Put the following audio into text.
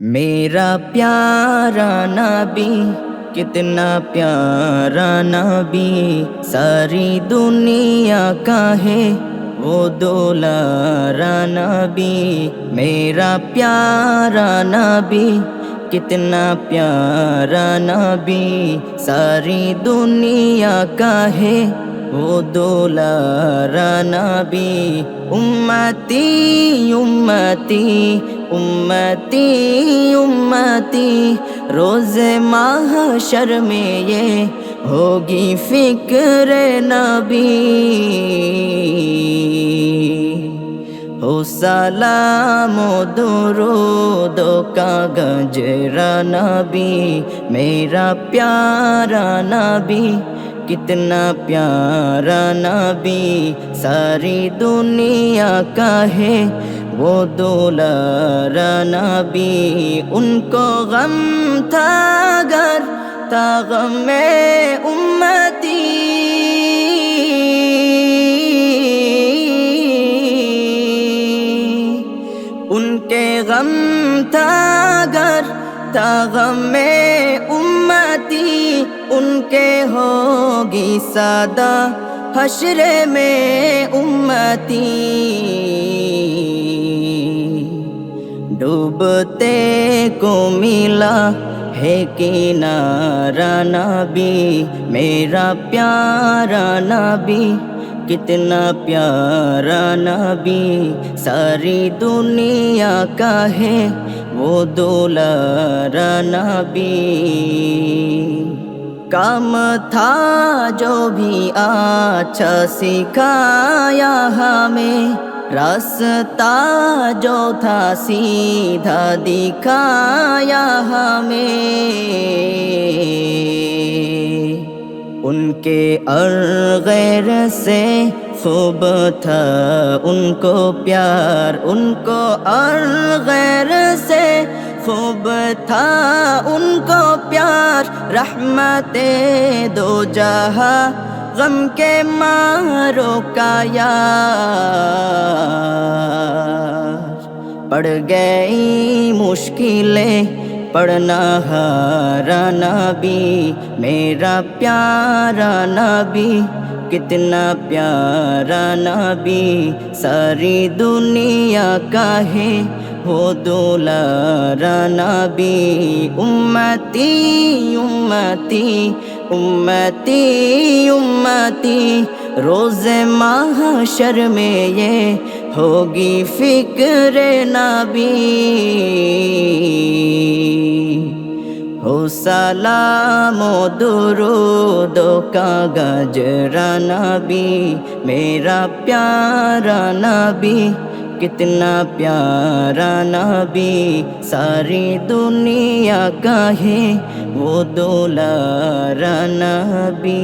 میرا پیارا نبی، کتنا پیارا نبی، ساری دنیا کا ہے وہ دولارا نبی۔ میرا پیارا نبی، کتنا پیارا نبی، ساری دنیا کا ہے وہ دولارا نبی۔ امتی امتی امتی امتی، روز محشر میں یہ ہوگی فکر نبی۔ ہو سلام و درود کا گجرا نبی، میرا پیارا نبی، کتنا پیارا نبی، ساری دنیا کا ہے۔ وہ دولارا نبی ان کو غم تھا گر تھا غم میں امتی۔ ان کے غم تھا گر تھا غم میں امتی۔ ان کے ہوگی سادہ حشر میں امتی۔ ڈوبتے کو ملا ہے کنارا نبی، میرا پیارا نبی، کتنا پیارا نبی، ساری دنیا کا ہے وہ دولارا نبی۔ کام تھا جو بھی اچھا سکھایا ہمیں راستہ جو تھا سیدھا دکھایا ہمیں۔ ان کے ارغیر سے خوب تھا ان کو پیار، ان کو ارغیر سے خوب تھا ان کو پیار رحمت دو جہاں، غم کے مارو کا یار۔ پڑ گئی مشکلیں، پڑھنا ہارا نبی، میرا پیارا نبی، کتنا پیارا نبی، ساری دنیا کا ہے۔ وہ دولارا نبی امتی امتی امتی امتی روز محشر میں یہ ہوگی فکر نبی ہو سلام و درود کا گجرا نبی میرا پیارا نبی کتنا پیارا نبی ساری دنیا کا ہے وہ دولارا نبی